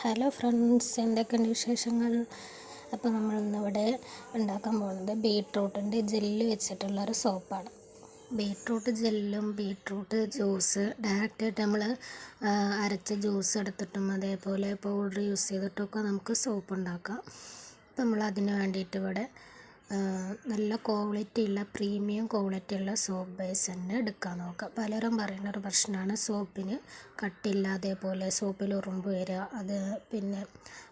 Hello friends എന്തൊക്കെയുണ്ട് വിശേഷങ്ങൾ? അപ്പോൾ നമ്മൾ ഇന്നിവിടെ ഉണ്ടാക്കാൻ പോകുന്നത് ബീട്രൂട്ടിന്റെ ജെല്ല് വെച്ചിട്ടുള്ള ഒരു സോപ്പാണ്. ബീട്രൂട്ട് ജെല്ലും ബീട്രൂട്ട് ജ്യൂസ് ഡയറക്റ്റായിട്ട് നമ്മൾ അരച്ച ജ്യൂസ് എടുത്തിട്ടും അതേപോലെ പൗഡർ യൂസ് ചെയ്തിട്ടൊക്കെ നമുക്ക് സോപ്പ് ഉണ്ടാക്കാം. അപ്പോൾ നമ്മൾ അതിന് വേണ്ടിയിട്ട് ഇവിടെ നല്ല ക്വാളിറ്റി ഉള്ള പ്രീമിയം ക്വാളിറ്റി ഉള്ള സോപ്പ് ബേസ് തന്നെ എടുക്കാൻ നോക്കുക പലരും പറയുന്ന ഒരു പ്രശ്നമാണ് സോപ്പിന് കട്ടില്ല അതേപോലെ സോപ്പിൽ ഉറുമ്പ് വരിക. അത് പിന്നെ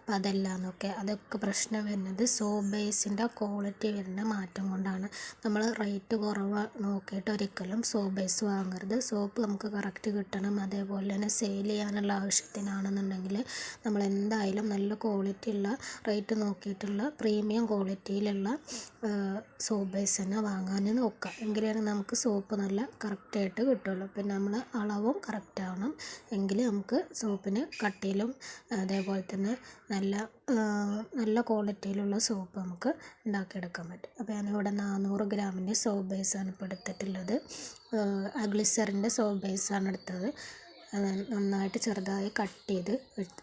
പതല്ല എന്നൊക്കെ അതൊക്കെ പ്രശ്നം വരുന്നത് സോപ്പ് ബേസിന്റെ ക്വാളിറ്റി വരുന്ന മാറ്റം കൊണ്ടാണ്. നമ്മൾ റേറ്റ് കുറവ് നോക്കിയിട്ട് ഒരിക്കലും സോപ്പ് ബേസ് വാങ്ങരുത്. സോപ്പ് നമുക്ക് കറക്റ്റ് കിട്ടണം. അതേപോലെ തന്നെ സെയിൽ ചെയ്യാനുള്ള ആവശ്യത്തിനാണെന്നുണ്ടെങ്കിൽ നമ്മൾ എന്തായാലും നല്ല ക്വാളിറ്റി ഉള്ള റേറ്റ് നോക്കിയിട്ടുള്ള പ്രീമിയം ക്വാളിറ്റിയിലുള്ള സോപ്പ് ബേസ് തന്നെ വാങ്ങാൻ നോക്കുക. എങ്കിലാണ് നമുക്ക് സോപ്പ് നല്ല കറക്റ്റായിട്ട് കിട്ടുള്ളൂ. പിന്നെ നമ്മൾ അളവും കറക്റ്റ് ആവണം എങ്കിൽ നമുക്ക് സോപ്പിന് കട്ടിയിലും അതേപോലെ തന്നെ നല്ല നല്ല ക്വാളിറ്റിയിലുള്ള സോപ്പ് നമുക്ക് ഉണ്ടാക്കിയെടുക്കാൻ പറ്റും. അപ്പോൾ ഞാനിവിടെ നാനൂറ് ഗ്രാമിന്റെ സോപ്പ് ബേസാണ് ഇപ്പോൾ എടുത്തിട്ടുള്ളത്. അഗ്ലിസറിന്റെ സോപ്പ് ബേസാണ് എടുത്തത്. നന്നായിട്ട് ചെറുതായി കട്ട് ചെയ്ത്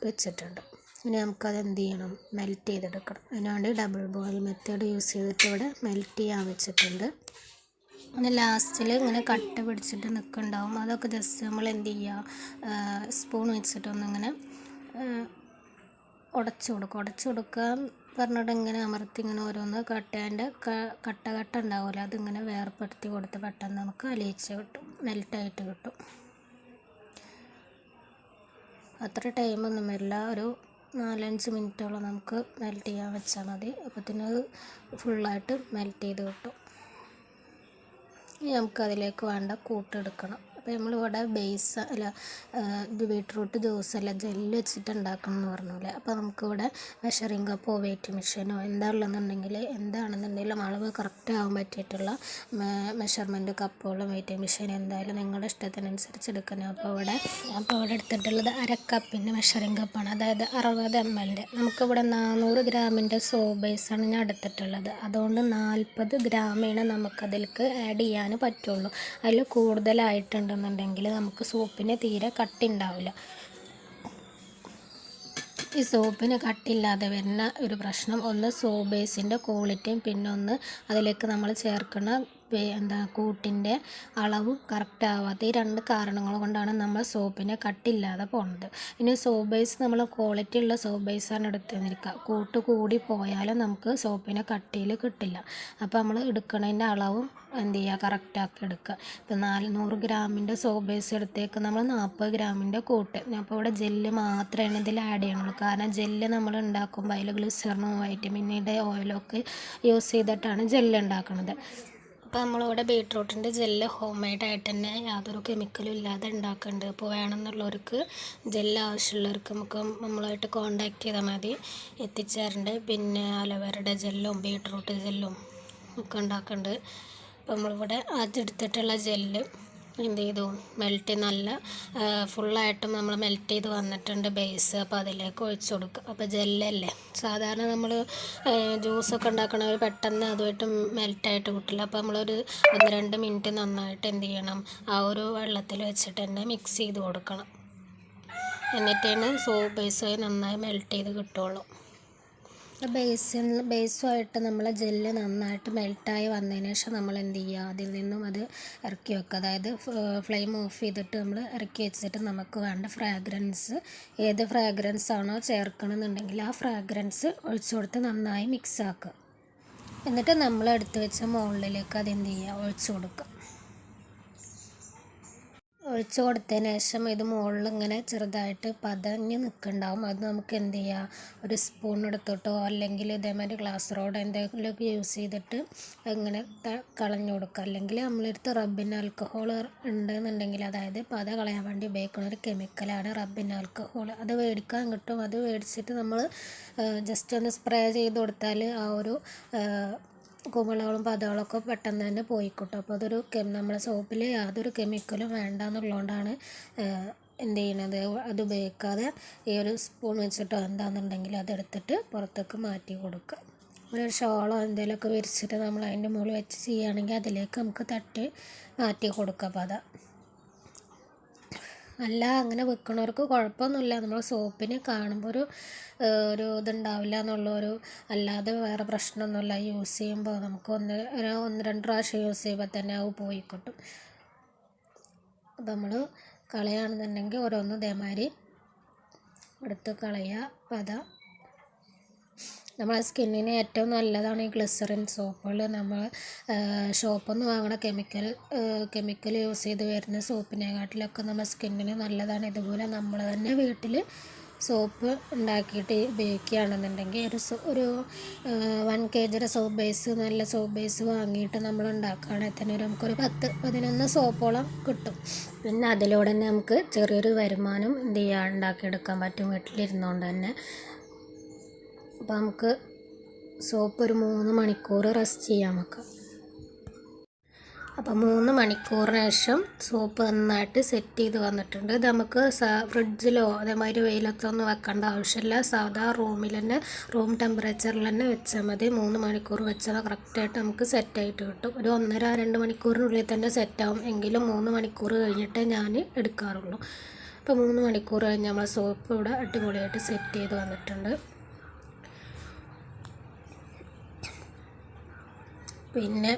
വെച്ചിട്ടുണ്ട്. ഇനി നമുക്കത് എന്ത് ചെയ്യണം? മെൽറ്റ് ചെയ്തെടുക്കണം. അതിനുവേണ്ടി ഡബിൾ ബോയിൽ മെത്തേഡ് യൂസ് ചെയ്തിട്ട് ഇവിടെ മെൽറ്റ് ചെയ്യാൻ വെച്ചിട്ടുണ്ട്. പിന്നെ ലാസ്റ്റിൽ ഇങ്ങനെ കട്ട പിടിച്ചിട്ട് നിൽക്കുന്നുണ്ടാവും. അതൊക്കെ ജസ്റ്റ് നമ്മൾ എന്ത് ചെയ്യുക സ്പൂൺ വെച്ചിട്ടൊന്നിങ്ങനെ ഉടച്ചു കൊടുക്കുക ഉടച്ചു കൊടുക്കാൻ പറഞ്ഞിട്ട് ഇങ്ങനെ അമർത്തി ഇങ്ങനെ ഓരോന്ന് കട്ടേന്റെ കട്ട കട്ട ഉണ്ടാവില്ല അതിങ്ങനെ വേർപ്പെടുത്തി കൊടുത്ത് പെട്ടെന്ന് നമുക്ക് അലിയിച്ച് കിട്ടും. മെൽറ്റായിട്ട് കിട്ടും. അത്ര ടൈമൊന്നും വരില്ല ഒരു നാലഞ്ച് മിനിറ്റോളം നമുക്ക് മെൽറ്റ് ചെയ്യാൻ വെച്ചാൽ മതി. അപ്പത്തിന് ഫുള്ളായിട്ട് മെൽറ്റ് ചെയ്ത് കിട്ടും. ഇനി നമുക്കതിലേക്ക് വേണ്ട കൂട്ടെടുക്കണം അപ്പോൾ നമ്മളിവിടെ ബേസ് അല്ല ബീട്രൂട്ട് ജ്യൂസ് അല്ല ജെല്ല് വെച്ചിട്ട് ഉണ്ടാക്കണം എന്ന് പറഞ്ഞില്ലേ അപ്പോൾ നമുക്കിവിടെ മെഷറിംഗ് കപ്പോ വെയിറ്റ് മെഷീനോ എന്താ ഉള്ളതെന്നുണ്ടെങ്കിൽ എന്താണെന്നുണ്ടെങ്കിലും അളവ് കറക്റ്റ് ആകാൻ പറ്റിയിട്ടുള്ള മെഷർമെന്റ് കപ്പുകളും വെയിറ്റ് മെഷീൻ എന്തായാലും നിങ്ങളുടെ ഇഷ്ടത്തിനനുസരിച്ച് എടുക്കണം. അപ്പോൾ ഇവിടെ അപ്പോൾ ഇവിടെ എടുത്തിട്ടുള്ളത് അര കപ്പിന്റെ മെഷറിംഗ് കപ്പാണ് അതായത് അറുപത് എം എല്ലിന്റെ നമുക്കിവിടെ നാനൂറ് ഗ്രാമിന്റെ സോബേസാണ് ബേസാണ് ഞാൻ എടുത്തിട്ടുള്ളത്. അതുകൊണ്ട് നാൽപ്പത് ഗ്രാമീണ് നമുക്കതിലേക്ക് ആഡ് ചെയ്യാൻ പറ്റുള്ളൂ. അതിൽ കൂടുതലായിട്ടുണ്ടെന്നുണ്ടെങ്കിൽ നമുക്ക് സോപ്പിന് തീരെ കട്ടുണ്ടാവില്ല. ഈ സോപ്പിന് കട്ടില്ലാതെ വരുന്ന ഒരു പ്രശ്നം ഒന്ന് സോപ്പ് ബേസിന്റെ ക്വാളിറ്റിയും പിന്നെ ഒന്ന് അതിലേക്ക് നമ്മൾ ചേർക്കുന്ന എന്താ കൂട്ടിന്റെ അളവും കറക്റ്റ് ആവാത്ത ഈ രണ്ട് കാരണങ്ങൾ കൊണ്ടാണ് നമ്മൾ സോപ്പിനെ കട്ടില്ലാതെ പോകുന്നത് ഇനി സോപ്പ് ബേസ് നമ്മൾ ക്വാളിറ്റി ഉള്ള സോപ്പ് ബേസാണ് എടുത്ത് നിൽക്കുക കൂട്ട് കൂടി പോയാലും നമുക്ക് സോപ്പിനെ കട്ടിയിൽ കിട്ടില്ല. അപ്പോൾ നമ്മൾ എടുക്കുന്നതിന്റെ അളവും എന്ത് ചെയ്യുക? കറക്റ്റാക്കി എടുക്കുക. ഇപ്പോൾ നൂറ് ഗ്രാമിന്റെ സോബേസ് ബേസ് എടുത്തേക്ക് നമ്മൾ നാൽപ്പത് ഗ്രാമിന്റെ കൂട്ട്. അപ്പോൾ ഇവിടെ ജെല്ല് മാത്രമാണ് ഇതിൽ ആഡ് ചെയ്യണുള്ളൂ കാരണം ജെല്ല് നമ്മൾ ഉണ്ടാക്കുമ്പോൾ അതിൽ ഗ്ലിസറിനും വൈറ്റമിനിയുടെ ഓയിലൊക്കെ യൂസ് ചെയ്തിട്ടാണ് ജെല്ല് ഉണ്ടാക്കുന്നത്. അപ്പോൾ നമ്മളിവിടെ ബീട്രൂട്ടിന്റെ ജെല്ല് ഹോം മെയ്ഡ് ആയിട്ട് തന്നെ യാതൊരു കെമിക്കലും ഇല്ലാതെ ഉണ്ടാക്കുന്നുണ്ട്. അപ്പോൾ വേണമെന്നുള്ളവർക്ക് ജെല്ല് ആവശ്യമുള്ളവർക്ക് നമുക്ക് നമ്മളായിട്ട് കോണ്ടാക്ട് ചെയ്താൽ മതി. എത്തിച്ചേരുന്നുണ്ട് പിന്നെ അലോവേരയുടെ ജെല്ലും ബീട്രൂട്ട് ജെല്ലും ഒക്കെ ഉണ്ടാക്കുന്നുണ്ട്. അപ്പോൾ നമ്മളിവിടെ അത് എടുത്തിട്ടുള്ള ജെല്ല് എന്ത് ചെയ്തു മെൽറ്റ് നല്ല ഫുള്ളായിട്ടും നമ്മൾ മെൽറ്റ് ചെയ്ത് വന്നിട്ടുണ്ട് ബേസ് അപ്പോൾ അതിലേക്ക് ഒഴിച്ച് കൊടുക്കുക. അപ്പോൾ ജെല്ലല്ലേ? സാധാരണ നമ്മൾ ജ്യൂസൊക്കെ ഉണ്ടാക്കണവർ പെട്ടെന്ന് അതുമായിട്ട് മെൽറ്റായിട്ട് കിട്ടില്ല. അപ്പോൾ നമ്മളൊരു ഒന്ന് രണ്ട് മിനിറ്റ് നന്നായിട്ട് എന്ത് ചെയ്യണം? ആ ഒരു വെള്ളത്തിൽ വെച്ചിട്ട് തന്നെ മിക്സ് ചെയ്ത് കൊടുക്കണം. എന്നിട്ടാണ് സോപ്പ് ബേസ് നന്നായി മെൽറ്റ് ചെയ്ത് കിട്ടുള്ളൂ. ബേസിൽ ബേസുമായിട്ട് നമ്മൾ ജെല്ല് നന്നായിട്ട് മെൽട്ടായി വന്നതിന് ശേഷം നമ്മൾ എന്ത് ചെയ്യുക? അതിൽ നിന്നും അത് ഇറക്കി വെക്കുക. അതായത് ഫ്ലെയിം ഓഫ് ചെയ്തിട്ട് നമ്മൾ ഇറക്കി വെച്ചിട്ട് നമുക്ക് വേണ്ട ഫ്രാഗ്രൻസ് ഏത് ഫ്രാഗ്രൻസ് ആണോ ചേർക്കണമെന്നുണ്ടെങ്കിൽ ആ ഫ്രാഗ്രൻസ് ഒഴിച്ചു കൊടുത്ത് നന്നായി മിക്സ് ആക്കുക. എന്നിട്ട് നമ്മൾ എടുത്തു വെച്ച മുകളിലേക്ക് അത് എന്ത് ചെയ്യുക? ഒഴിച്ചു കൊടുക്കുക. ഒഴിച്ച് കൊടുത്തതിന് ശേഷം ഇത് മുകളിൽ ഇങ്ങനെ ചെറുതായിട്ട് പതഞ്ഞ് നിൽക്കുന്നുണ്ടാവും. അത് നമുക്ക് എന്ത് ചെയ്യാം? ഒരു സ്പൂൺ എടുത്തിട്ടോ അല്ലെങ്കിൽ ഇതേമാതിരി ഗ്ലാസ് റോഡ് എന്തെങ്കിലുമൊക്കെ യൂസ് ചെയ്തിട്ട് ഇങ്ങനെ കളഞ്ഞു കൊടുക്കുക. അല്ലെങ്കിൽ നമ്മളെടുത്ത് റബ്ബിൻ ആൽക്കഹോൾ ഉണ്ടെന്നുണ്ടെങ്കിൽ അതായത് പത കളയാൻ വേണ്ടി ഉപയോഗിക്കുന്ന ഒരു കെമിക്കലാണ് റബ്ബിൻ ആൽക്കഹോൾ അത് മേടിക്കാൻ കിട്ടും. അത് മേടിച്ചിട്ട് നമ്മൾ ജസ്റ്റ് ഒന്ന് സ്പ്രേ ചെയ്ത് കൊടുത്താൽ ആ ഒരു കുമിളകളും പതകളൊക്കെ പെട്ടെന്ന് തന്നെ പോയിക്കോട്ടും. അപ്പോൾ അതൊരു നമ്മളെ സോപ്പിൽ യാതൊരു കെമിക്കലും വേണ്ട എന്നുള്ളതുകൊണ്ടാണ് എന്ത് ചെയ്യണത്? അത് ഉപയോഗിക്കാതെ ഈ ഒരു സ്പൂൺ വെച്ചിട്ടോ എന്താണെന്നുണ്ടെങ്കിൽ അതെടുത്തിട്ട് പുറത്തേക്ക് മാറ്റി കൊടുക്കുക. ഒരു ഷോളോ എന്തെങ്കിലുമൊക്കെ വിരിച്ചിട്ട് നമ്മൾ അതിന്റെ മുകളിൽ വെച്ച് ചെയ്യുകയാണെങ്കിൽ അതിലേക്ക് നമുക്ക് തട്ടി മാറ്റി കൊടുക്കുക പത. അല്ല അങ്ങനെ വെക്കണവർക്ക് കുഴപ്പമൊന്നുമില്ല. നമ്മൾ സോപ്പിനെ കാണുമ്പോൾ ഒരു ഒരു ഇതുണ്ടാവില്ല എന്നുള്ളൊരു അല്ലാതെ വേറെ പ്രശ്നമൊന്നുമില്ല. യൂസ് ചെയ്യുമ്പോൾ നമുക്ക് ഒന്ന് ഒരു ഒന്ന് രണ്ട് പ്രാവശ്യം യൂസ് ചെയ്യുമ്പോൾ തന്നെ അത് പോയി കിട്ടും. നമ്മൾ കളയുകയാണെന്നുണ്ടെങ്കിൽ ഓരോന്നും ഇതേമാതിരി എടുത്ത് കളയുക. അപ്പം അതാ നമ്മളെ സ്കിന്നിന് ഏറ്റവും നല്ലതാണ് ഈ ഗ്ലിസറിൻ സോപ്പുകൾ നമ്മൾ ഷോപ്പിൽ നിന്ന് വാങ്ങണ കെമിക്കൽ കെമിക്കൽ യൂസ് ചെയ്ത് വരുന്ന സോപ്പിനെക്കാട്ടിലൊക്കെ നമ്മുടെ സ്കിന്നിന് നല്ലതാണ്. ഇതുപോലെ നമ്മൾ തന്നെ വീട്ടിൽ സോപ്പ് ഉണ്ടാക്കിയിട്ട് ഉപയോഗിക്കുകയാണെന്നുണ്ടെങ്കിൽ ഒരു ഒരു വൺ കെ ജിയുടെ സോപ്പ് ബേസ് നല്ല സോപ്പ് ബേസ് വാങ്ങിയിട്ട് നമ്മൾ ഉണ്ടാക്കുകയാണെങ്കിൽ തന്നെ ഒരു നമുക്കൊരു പത്ത് പതിനൊന്ന് സോപ്പോളം കിട്ടും. പിന്നെ അതിലൂടെ തന്നെ നമുക്ക് ചെറിയൊരു വരുമാനം എന്ത് ചെയ്യുക ഉണ്ടാക്കിയെടുക്കാൻ പറ്റും വീട്ടിലിരുന്നുകൊണ്ട് തന്നെ. അപ്പോൾ നമുക്ക് സോപ്പ് ഒരു മൂന്ന് മണിക്കൂർ റെസ്റ്റ് ചെയ്യാൻ വെക്കാം അപ്പോൾ മൂന്ന് മണിക്കൂറിന് ശേഷം സോപ്പ് നന്നായിട്ട് സെറ്റ് ചെയ്ത് വന്നിട്ടുണ്ട്. ഇത് നമുക്ക് ഫ്രിഡ്ജിലോ അതേമാതിരി വെയിലത്തോ ഒന്നും വെക്കേണ്ട ആവശ്യമില്ല സാധാ റൂമിൽ തന്നെ റൂം ടെമ്പറേച്ചറിൽ തന്നെ വെച്ചാൽ മതി. മൂന്ന് മണിക്കൂർ വെച്ചാൽ കറക്റ്റായിട്ട് നമുക്ക് സെറ്റായിട്ട് കിട്ടും. ഒരു ഒന്നര രണ്ട് മണിക്കൂറിനുള്ളിൽ തന്നെ സെറ്റാവും എങ്കിലും മൂന്ന് മണിക്കൂർ കഴിഞ്ഞിട്ടേ ഞാൻ എടുക്കാറുള്ളൂ. അപ്പോൾ മൂന്ന് മണിക്കൂർ കഴിഞ്ഞ് നമ്മൾ സോപ്പ് ഇവിടെ അടിപൊളിയായിട്ട് സെറ്റ് ചെയ്ത് വന്നിട്ടുണ്ട്. പിന്നെ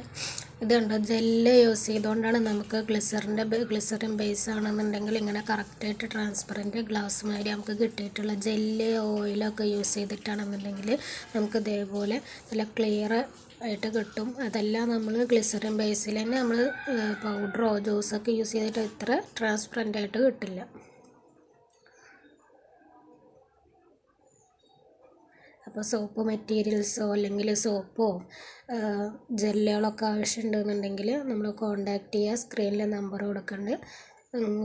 ഇതുണ്ട് ജെല്ല് യൂസ് ചെയ്തുകൊണ്ടാണ് നമുക്ക് ഗ്ലിസറിന്റെ ഗ്ലിസറിൻ ബേസ് ആണെന്നുണ്ടെങ്കിൽ ഇങ്ങനെ കറക്റ്റായിട്ട് ട്രാൻസ്പെറന്റ് ഗ്ലാസ് മാതിരി നമുക്ക് കിട്ടിയിട്ടുള്ള ജെല്ല് ഓയിലൊക്കെ യൂസ് ചെയ്തിട്ടാണെന്നുണ്ടെങ്കിൽ നമുക്ക് ഇതേപോലെ നല്ല ക്ലിയർ ആയിട്ട് കിട്ടും. അതെല്ലാം നമ്മൾ ഗ്ലിസറിൻ ബേസിൽ തന്നെ നമ്മൾ പൗഡറോ ജ്യൂസൊക്കെ യൂസ് ചെയ്തിട്ട് ഇത്ര ട്രാൻസ്പെറന്റ് ആയിട്ട് കിട്ടില്ല. അപ്പോൾ സോപ്പ് മെറ്റീരിയൽസോ അല്ലെങ്കിൽ സോപ്പോ ജെല്ലുകളൊക്കെ ആവശ്യമുണ്ടെന്നുണ്ടെങ്കിൽ നമ്മൾ കോണ്ടാക്ട് ചെയ്യുക. സ്ക്രീനിൽ നമ്പർ കൊടുക്കുന്നുണ്ട്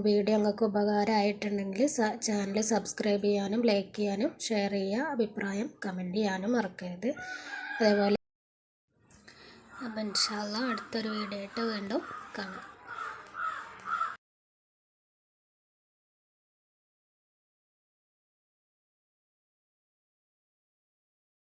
വീഡിയോ നിങ്ങൾക്ക് ഉപകാരമായിട്ടുണ്ടെങ്കിൽ ചാനൽ സബ്സ്ക്രൈബ് ചെയ്യാനും ലൈക്ക് ചെയ്യാനും ഷെയർ ചെയ്യുക. അഭിപ്രായം കമന്റ് ചെയ്യാനും മറക്കരുത്. അതേപോലെ അപ്പം ഇൻഷാല്ല അടുത്തൊരു വീഡിയോ ആയിട്ട് വീണ്ടും കാണാം.